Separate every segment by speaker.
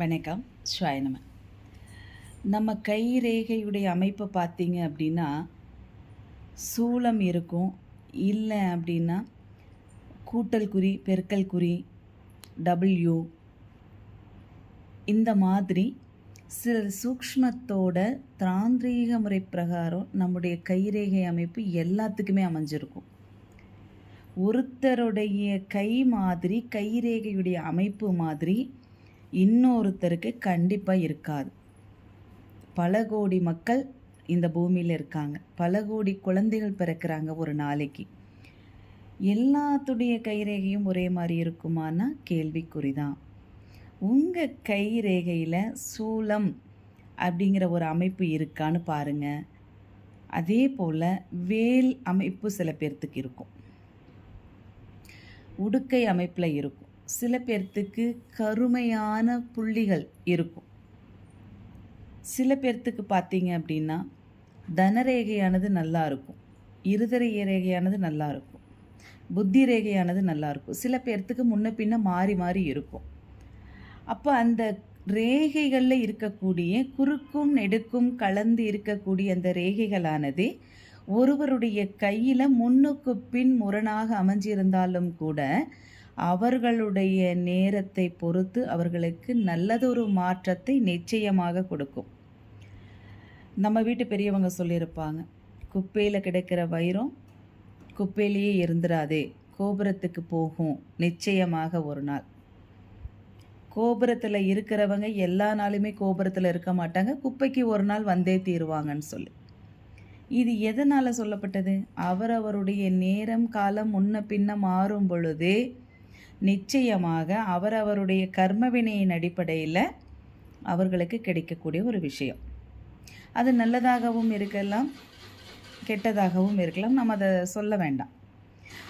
Speaker 1: வணக்கம். ஸ்வாயனம நம்ம கை ரேகையுடைய அமைப்பை பார்த்தீங்க அப்படின்னா சூலம் இருக்கும். இல்லை அப்படின்னா கூட்டல் குறி பெருக்கல் குறி டபிள்யூ இந்த மாதிரி சில சூக்ஷ்மத்தோட தாந்திரீக முறை பிரகாரம் நம்முடைய கைரேகை அமைப்பு எல்லாத்துக்குமே அமைஞ்சிருக்கும். ஒருத்தருடைய கை மாதிரி கைரேகையுடைய அமைப்பு மாதிரி இன்னொருத்தருக்கு கண்டிப்பாக இருக்காது. பல கோடி மக்கள் இந்த பூமியில் இருக்காங்க. பல கோடி குழந்தைகள் பிறக்கிறாங்க ஒரு நாளைக்கு. எல்லாத்துடைய கைரேகையும் ஒரே மாதிரி இருக்குமானா கேள்விக்குறிதான். உங்கள் கைரேகையில் சூலம் அப்படிங்கிற ஒரு அமைப்பு இருக்கான்னு பாருங்கள் அதே போல் வேல் அமைப்பு சில பேர்த்துக்கு இருக்கும். உடுக்கை அமைப்பில் இருக்கும். சில பேர்த்துக்கு கருமையான புள்ளிகள் இருக்கும். சில பேர்த்துக்கு பார்த்தீங்க அப்படின்னா தனரேகையானது நல்லா இருக்கும். இருதரைய ரேகையானது நல்லா இருக்கும். புத்தி ரேகையானது நல்லா இருக்கும். சில பேர்த்துக்கு முன்ன பின்ன மாறி மாறி இருக்கும். அப்போ அந்த ரேகைகளில் இருக்கக்கூடிய குறுக்கும் நெடுக்கும் கலந்து இருக்கக்கூடிய அந்த ரேகைகளானது ஒருவருடைய கையில் முன்னுக்கு பின் முரணாக அமைஞ்சிருந்தாலும் கூட அவர்களுடைய நேரத்தை பொறுத்து அவர்களுக்கு நல்லதொரு மாற்றத்தை நிச்சயமாக கொடுக்கும். நம்ம வீட்டு பெரியவங்க சொல்லியிருப்பாங்க குப்பையில் கிடைக்கிற வைரம் குப்பையிலேயே இருந்துடாதே கோபுரத்துக்கு போகும் நிச்சயமாக ஒரு நாள். கோபுரத்தில் இருக்கிறவங்க எல்லா நாளுமே கோபுரத்தில் இருக்க மாட்டாங்க குப்பைக்கு ஒரு நாள் வந்தே தீருவாங்கன்னு சொல்லி. இது எதனால் சொல்லப்பட்டது? அவரவருடைய நேரம் காலம் முன்ன பின்ன மாறும் பொழுதே நிச்சயமாக அவரவருடைய கர்மவினையின் அடிப்படையில் அவர்களுக்கு கிடைக்கக்கூடிய ஒரு விஷயம். அது நல்லதாகவும் இருக்கலாம் கெட்டதாகவும் இருக்கலாம். நம்ம அதை சொல்ல வேண்டாம்.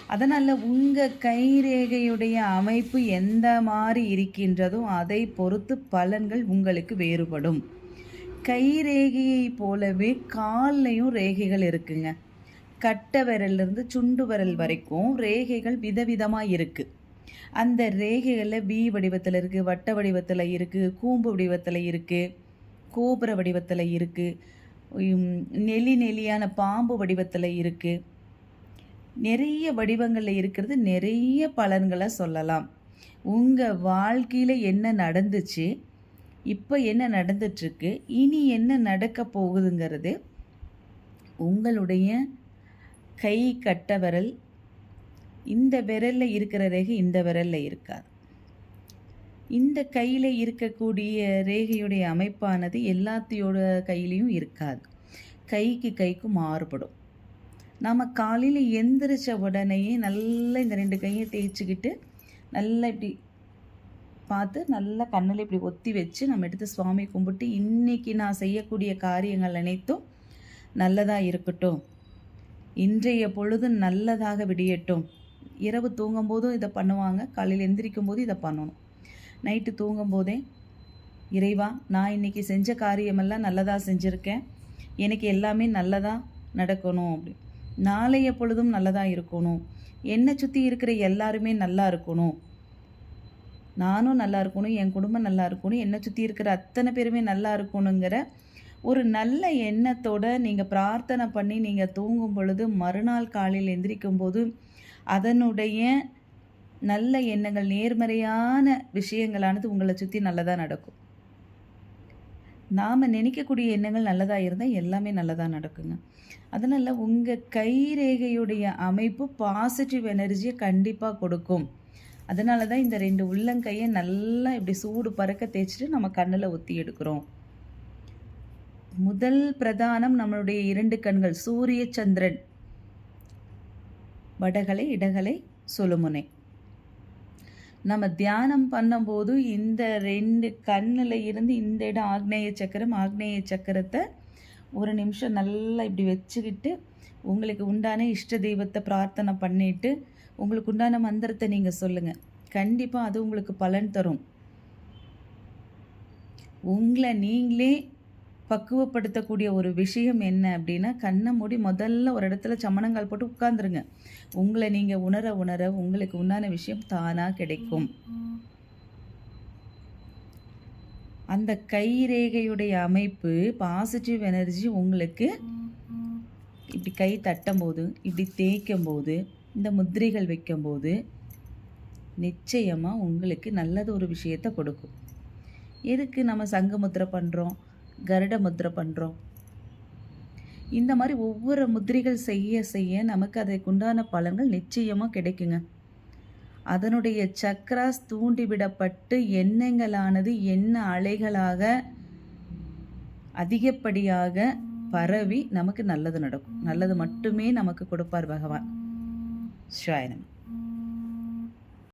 Speaker 1: அதனால் உங்கள் கைரேகையுடைய அமைப்பு எந்த மாதிரி இருக்கின்றதோ அதை பொறுத்து பலன்கள் உங்களுக்கு வேறுபடும். கைரேகையை போலவே கால்லையும் ரேகைகள் இருக்குங்க. கட்ட விரல்லேருந்து சுண்டு விரல் வரைக்கும் ரேகைகள் விதவிதமாக இருக்குது அந்த ரேகைகளில் பி வடிவத்தில் இருக்குது வட்ட வடிவத்தில் இருக்குது கூம்பு வடிவத்தில் இருக்குது கோபுர வடிவத்தில் இருக்குது நெலி நெலியான பாம்பு வடிவத்தில் இருக்குது நிறைய வடிவங்களில் இருக்கிறது நிறைய பலன்களை சொல்லலாம். உங்கள் வாழ்க்கையில் என்ன நடந்துச்சு இப்போ என்ன நடந்துட்டுருக்கு இனி என்ன நடக்க போகுதுங்கிறது உங்களுடைய கை கட்டவரல் இந்த விரலில் இருக்கிற ரேகை இந்த விரலில் இருக்காது. இந்த கையில் இருக்கக்கூடிய ரேகையுடைய அமைப்பானது எல்லாத்தையோட கையிலையும் இருக்காது. கைக்கு கைக்கும் மாறுபடும். நம்ம காலையில் எந்திரிச்ச உடனேயே நல்லா இந்த ரெண்டு கையை தேய்ச்சிக்கிட்டு நல்லா இப்படி பார்த்து நல்லா கண்ணில் இப்படி ஒத்தி வச்சு நம்ம எடுத்து சுவாமி கும்பிட்டு இன்றைக்கி நான் செய்யக்கூடிய காரியங்கள் அனைத்தும் நல்லதாக இருக்கட்டும். இன்றைய பொழுது நல்லதாக விடியட்டும். இரவு தூங்கும்போதும் இதை பண்ணுவாங்க. காலையில் எந்திரிக்கும் போது இதை பண்ணணும். நைட்டு தூங்கும் போதே இறைவா நான் இன்றைக்கி செஞ்ச காரியமெல்லாம் நல்லதாக செஞ்சுருக்கேன். எனக்கு எல்லாமே நல்லதாக நடக்கணும் அப்படி. நாளைய பொழுதும் நல்லதாக இருக்கணும். என்னை சுற்றி இருக்கிற எல்லாருமே நல்லா இருக்கணும். நானும் நல்லா இருக்கணும் என் குடும்பம் நல்லா இருக்கணும் என்னை சுற்றி இருக்கிற அத்தனை பேருமே நல்லா இருக்கணுங்கிற ஒரு நல்ல எண்ணத்தோடு நீங்கள் பிரார்த்தனை பண்ணி நீங்கள் தூங்கும் பொழுது மறுநாள் காலையில் எந்திரிக்கும் போது அதனுடைய நல்ல எண்ணங்கள் நேர்மறையான விஷயங்களானது உங்களை சுற்றி நல்லதாக நடக்கும். நாம் நினைக்கக்கூடிய எண்ணங்கள் நல்லதாக இருந்தால் எல்லாமே நல்லதாக நடக்குங்க. அதனால் உங்கள் கைரேகையுடைய அமைப்பு பாசிட்டிவ் எனர்ஜியை கண்டிப்பாக கொடுக்கும். அதனால தான் இந்த ரெண்டு உள்ளங்கையை நல்லா இப்படி சூடு பறக்க தேய்ச்சிட்டு நம்ம கண்ணில் ஒத்தி எடுக்கிறோம். முதல் பிரதானம் நம்மளுடைய இரண்டு கண்கள் சூரிய சந்திரன். வடகலை இடகலை சுழுமுனை நம்ம தியானம் பண்ணும்போது இந்த ரெண்டு கண்ணில் இருந்து இந்த இடம் ஆக்னேய சக்கரம் ஆக்னேய சக்கரத்தை ஒரு நிமிஷம் நல்லா இப்படி வச்சுக்கிட்டு உங்களுக்கு உண்டான இஷ்ட தெய்வத்தை பிரார்த்தனை பண்ணிவிட்டு உங்களுக்கு உண்டான மந்திரத்தை நீங்கள் சொல்லுங்கள் கண்டிப்பாக அது உங்களுக்கு பலன் தரும். உங்களை நீங்களே பக்குவப்படுத்தக்கூடிய ஒரு விஷயம் என்ன அப்படின்னா கண்ணை மூடி முதல்ல ஒரு இடத்துல சமணங்கால் போட்டு உட்காந்துருங்க உங்களை நீங்கள் உணர உணர உங்களுக்கு உண்டான விஷயம் தானாக கிடைக்கும். அந்த கை ரேகையுடைய அமைப்பு பாசிட்டிவ் எனர்ஜி உங்களுக்கு இப்படி கை தட்டும்போது இப்படி தேய்க்கும் போது இந்த முத்திரைகள் வைக்கும்போது நிச்சயமாக உங்களுக்கு நல்லது ஒரு விஷயத்தை கொடுக்கும். எதுக்கு நம்ம சங்கமுத்திரை பண்ணுறோம் கருட முத்திரை பண்ணுறோம் இந்த மாதிரி ஒவ்வொரு முத்திரைகள் செய்ய செய்ய நமக்கு அதற்குண்டான பலன்கள் நிச்சயமாக கிடைக்குங்க. அதனுடைய சக்ராஸ் தூண்டிவிடப்பட்டு எண்ணங்களானது எண்ண அலைகளாக அதிகப்படியாக பரவி நமக்கு நல்லது நடக்கும். நல்லது மட்டுமே நமக்கு கொடுப்பார் பகவான். ஷாயனம்